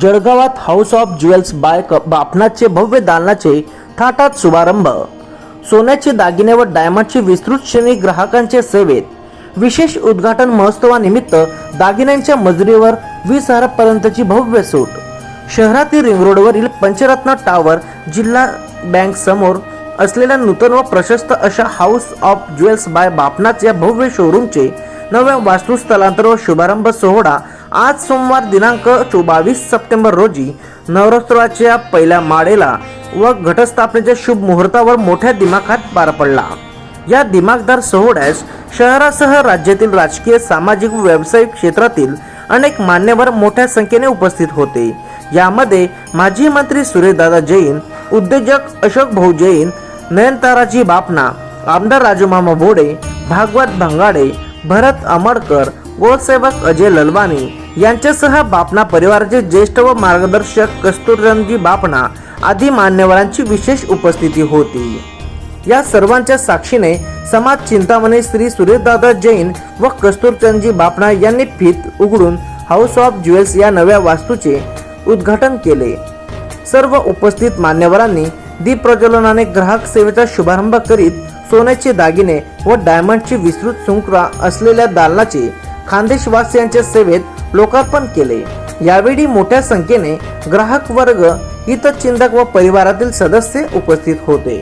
जळगावात house of jewels by क- बापनाचे भव्य दालनाचे थाटात शुभारंभ. सोन्याचे दागिने व डायमंडची विस्तृत श्रेणी ग्राहकांच्या सेवेत. विशेष उद्घाटन महोत्सवानिमित्त दागिन्यांच्या मजुरीवर वीस हजारापर्यंतची भव्य सूट. शहरातील रिंग रोडवरील पंचरत्न टावर जिल्हा बँक समोर असलेल्या नूतन व प्रशस्त अशा house of jewels by Bapnath या भव्य शोरूमचे नव्या वास्तुस्थलांतर व शुभारंभ सोहळा आज सोमवार दिनांक बावीस सप्टेंबर रोजी नवरात्रोत्सवाच्या पहिल्या माळेला व घटस्थापनेच्या शुभ मुहूर्तावर मोठ्या दिमाखात पार पडला. या दिमागदार सोहळ्यास शहरासह राज्यातील राजकीय सामाजिक व व्यावसायिक क्षेत्रातील अनेक मान्यवर मोठ्या संख्येने उपस्थित होते. यामध्ये माजी मंत्री सुरेशदादा जैन उद्योजक अशोक भाऊ जैन नयनताराजी बापना आमदार राजूमामा भोडे भागवत भंगाडे भरत अमडकर सेवक अजय ललवानी यांच्यासह बापना परिवाराचे ज्येष्ठ व मार्गदर्शक कस्तुरंजी बापना आदी मान्यवरांची विशेष उपस्थिती होती. या सर्वांच्या साक्षीने समाज चिंतामणी श्री सुरेशदादा जैन व कस्तुरचंदजी बापणा यांनी फीत उघडून हाऊस ऑफ ज्वेल्स या नव्या वास्तूचे उद्घाटन केले. सर्व उपस्थित मान्यवरांनी दीप प्रज्वलनाने ग्राहक सेवेचा शुभारंभ करीत सोन्याचे दागिने व डायमंडची विस्तृत शृंखला असलेल्या दालनाचे खानदेशवासियांच्या सेवेत लोकार्पण केले. यावेळी मोठ्या संख्येने ग्राहक वर्ग हितचिंतक व परिवारातील सदस्य उपस्थित होते.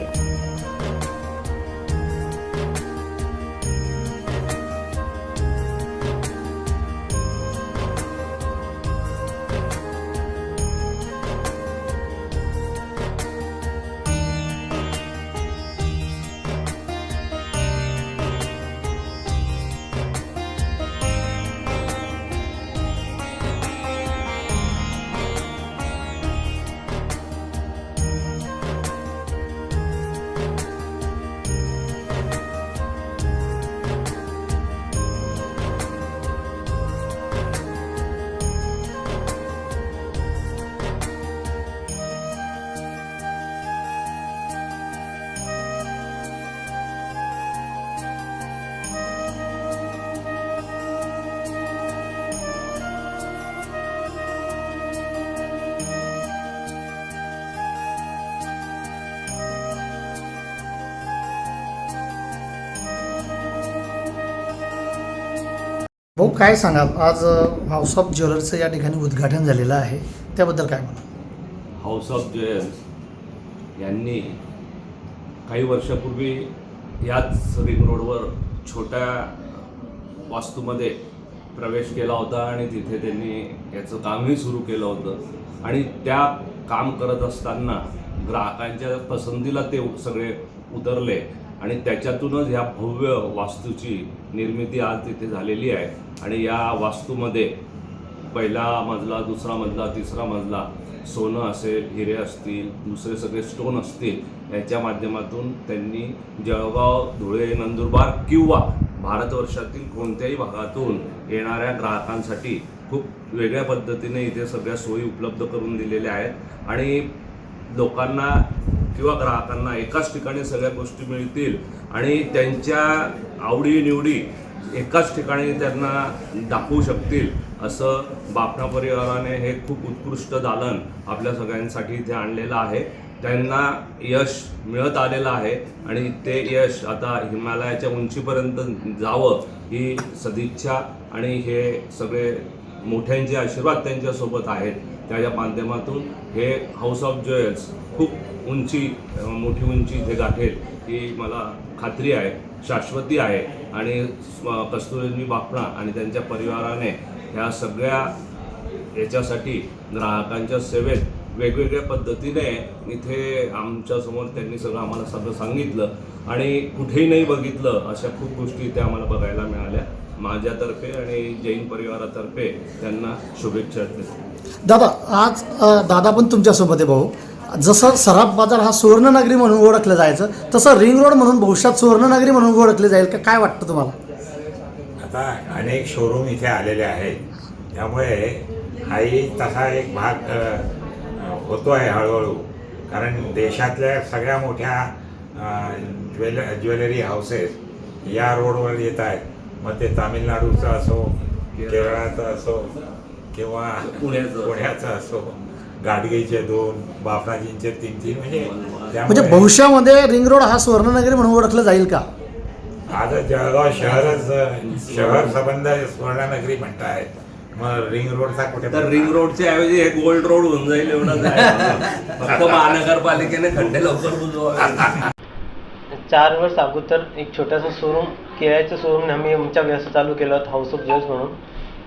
भाऊ काय सांगाल? आज हाऊस ऑफ ज्वेलर्सचं या ठिकाणी उद्घाटन झालेलं आहे. त्याबद्दल काय म्हणा हाऊस ऑफ ज्वेलर्स यांनी काही वर्षापूर्वी याच रिंग रोडवर छोट्या वास्तूमध्ये प्रवेश केला होता आणि तिथे त्यांनी याचं कामही सुरू केलं होतं. आणि त्या काम करत असताना ग्राहकांच्या पसंतीला ते सगळे उतरले. आणि त्याच्यातूनच ह्या भव्य वास्तूची निर्मिती आज तिथे झालेली आहे. आणि या वास्तूमध्ये पहिला मजला दुसरा मजला तिसरा मजला सोनं असेल हिरे असतील दुसरे सगळे स्टोन असतील याच्या माध्यमातून त्यांनी जळगाव धुळे नंदुरबार किंवा भारतवर्षातील कोणत्याही भागातून येणाऱ्या ग्राहकांसाठी खूप वेगळ्या पद्धतीने इथे सगळ्या सोयी उपलब्ध करून दिलेल्या आहेत. आणि लोकांना किंवा ग्राहकांना एकाच ठिकाणी सगळ्या गोष्टी मिळतील आणि त्यांच्या आवडीनिवडी एकाच ठिकाणी त्यांना दाखवू शकतील असं बापना परिवाराने हे खूप उत्कृष्ट दालन आपल्या सगळ्यांसाठी इथे आणलेलं आहे. त्यांना यश मिळत आलेलं आहे आणि ते यश आता हिमालयाच्या उंचीपर्यंत जावं ही सदिच्छा आणि हे सगळे मोठ्यांचे आशीर्वाद त्यांच्यासोबत आहेत. त्याच्या माध्यमातून हे हाऊस ऑफ ज्वेल्स खूप उंची मोठी उंची जे गाठेल ही मला खात्री आहे शाश्वती आहे. आणि कस्तुरींनी बापणा आणि त्यांच्या परिवाराने ह्या सगळ्या याच्यासाठी ग्राहकांच्या सेवेत वेगवेगळ्या पद्धतीने इथे आमच्यासमोर त्यांनी सगळं आम्हाला सगळं सांगितलं. आणि कुठेही नाही बघितलं अशा खूप गोष्टी इथे आम्हाला बघायला मिळाल्या. माझ्यातर्फे आणि जैन परिवारातर्फे त्यांना शुभेच्छा दादा आज दादा पण तुमच्यासोबत आहे भाऊ. जसं सराफ बाजार हा सुवर्णनगरी म्हणून ओळखलं जायचं तसं रिंग रोड म्हणून भविष्यात सुवर्णनगरी म्हणून ओळखले जाईल. का काय वाटतं तुम्हाला? आता अनेक शोरूम इथे आलेले आहेत. त्यामुळे हाही तसा एक भाग अ, होतो आहे हळूहळू. कारण देशातल्या सगळ्या मोठ्या अ, ज्वेल ज्वेलरी हाऊसेस या रोडवर येत आहेत. मग ते तामिळनाडूचं असो केरळाचं असो किंवा पुण्याचं. पुण्याचं असो. गाडगेचे दोन बापराजींचे तीन तीन म्हणजे म्हणजे त्यामुळे भविष्यामध्ये रिंग रोड हा सुवर्णनगरी म्हणून ओळखलं जाईल का? आता जळगाव शहरच शहर संबंध स्वर्णनगरी म्हणतायत मग रिंग रोडचा कुठे तर रिंग रोडच्या ऐवजी हे गोल्ड रोड होऊन जाईल एवढंच आहे फक्त महानगरपालिकेने खड्डे लवकर बुजवावे. चार वर्ष अगोदर एक छोटासा शोरूम किरायाचं शोरूम आम्ही आमच्या व्यवसाय चालू केलं होतं हाऊस ऑफ ज्वेल्स म्हणून.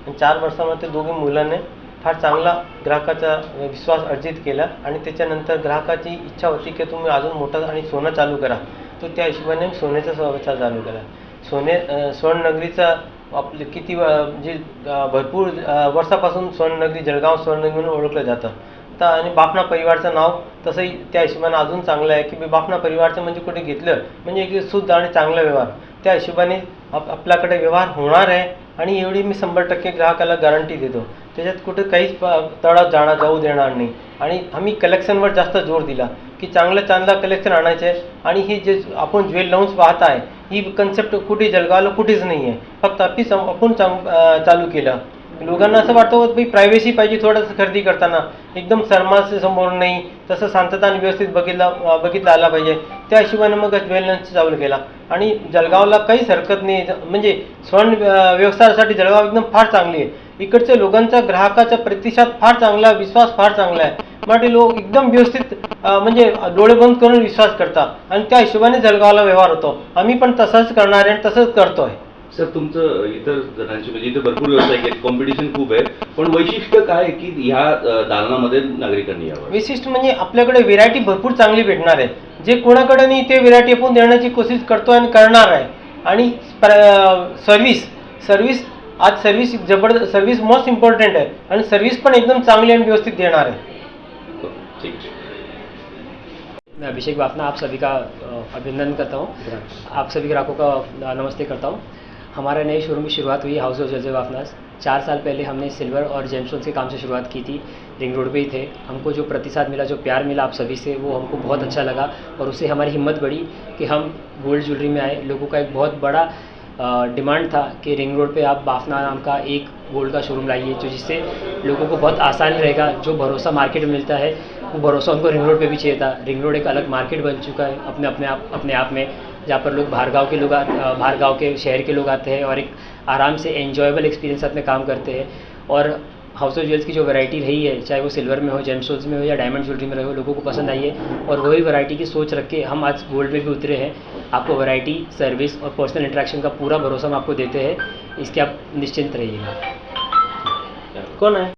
आणि चार वर्षामध्ये दोघी मुलांनी फार चांगला ग्राहकाचा विश्वास अर्जित केला आणि त्याच्यानंतर ग्राहकाची इच्छा होती की तुम्ही अजून मोठा आणि सोनं चालू करा. तो त्या हिशोबाने सोन्याचा व्यवसाय चालू केला. सोने स्वर्णनगरीचा आपले किती जे म्हणजे भरपूर वर्षापासून स्वर्णनगरी जळगाव स्वर्णनगरी म्हणून ओळखलं जातं. तर आणि बापना परिवारचं नाव तसंही त्या हिशोबाने अजून चांगलं आहे की बी बापना परिवारचं म्हणजे कुठे घेतलं म्हणजे एक शुद्ध आणि चांगला व्यवहार. त्या हिशोबाने आप आपल्याकडे व्यवहार होणार आहे. आणि एवढी मी शंभर टक्के ग्राहकाला गॅरंटी देतो. त्याच्यात कुठं काहीच तळात जाणार जाऊ देणार नाही. आणि आम्ही कलेक्शनवर जास्त जोर दिला की चांगलं चांगलं कलेक्शन आणायचं आहे आणि ही जे आपण ज्वेल लाऊन्स पाहत आहे ही कन्सेप्ट कुठे जळगावला कुठेच नाही आहे फक्त आपली आपण चांग- चालू केलं. लोकांना असं वाटतं की प्रायव्हेसी पाहिजे थोडंसं खरेदी करताना. एकदम सरमास समोर नाही तसं शांतता आणि व्यवस्थित बघितला बघितला आला पाहिजे. त्या हिशोबाने मग ज्वेलन्स चालू केला. आणि जळगावला काहीच हरकत नाही. म्हणजे स्वर्ण व्यवसायासाठी जळगाव एकदम फार चांगली आहे. इकडच्या लोकांचा ग्राहकाचा प्रतिसाद फार चांगला विश्वास फार चांगला आहे. मराठी लोक एकदम व्यवस्थित म्हणजे डोळे बंद करून विश्वास करतात. आणि त्या हिशोबाने जळगावला व्यवहार होतो. आम्ही पण तसंच करणार आहे आणि तसंच करतोय. सर तुमचं इतर जणांची म्हणजे इथे भरपूर व्यावसायिक आहेत. कॉम्पिटिशन खूप आहे. पण वैशिष्ट्य काय आहे की ह्या दालनामध्ये नागरिकांनी यावं? विशिष्ट म्हणजे आपल्याकडे व्हेरायटी भरपूर चांगली भेटणार आहे. जे कोणाकडे नाही ते व्हेरायटी आपण देण्याची कोशिश करतो आणि करणार आहे. आणि सर्व्हिस सर्व्हिस आज सर्व्हिस जबर सर्व्हिस मोस्ट इम्पॉर्टंट आहे. आणि सर्व्हिस पण एकदम चांगली आणि व्यवस्थित देणार आहे. ठीक. आहे मैं अभिषेक बाफना आप सभी का अभिनंदन करता हूँ। आप सभी ग्राहकों का नमस्ते करता हूँ। हमारे नए शोरूम की शुरुआत हुई हाउस ऑफ़ जजे बाफनास चार साल पहले हमने सिल्वर और जेमस्टोन्स के काम से शुरुआत की थी। रिंग रोड पे ही थे। हमको जो प्रतिसाद मिला, जो प्यार मिला आप सभी से, वो हमको बहुत अच्छा लगा और उससे हमारी हिम्मत बढ़ी कि हम गोल्ड ज्वेलरी में आए। लोगों का एक बहुत बड़ा डिमांड था कि रिंग रोड पे आप बाफना नाम का एक गोल्ड का शोरूम लाइए, जो जिससे लोगों को बहुत आसानी रहेगा, जो भरोसा मार्केट में मिलता है, वो भरोसा उनको रिंग रोड पे भी चाहिए था। रिंग रोड एक अलग मार्केट बन चुका है अपने अपने आप अपने आप में। जहाँ पर लोग बाहर गाँव के लोग बाहर गाँव के शहर के लोग आते हैं और एक आराम से एन्जॉयबल एक्सपीरियंस साथ में काम करते हैं। और हाउस ऑफ़ ज्वेल्स की जो वैरायटी रही है, चाहे वो सिल्वर में हो जेमस्टोन्स में हो या डायमंड ज्वेलरी में रहो लोगों को पसंद आई है। और वही वैरायटी की सोच रख के हम आज गोल्ड में भी उतरे हैं। आपको वैरायटी सर्विस और पर्सनल इंट्रैक्शन का पूरा भरोसा हम आपको देते हैं। इसके आप निश्चिंत रहिएगा। कौन आहे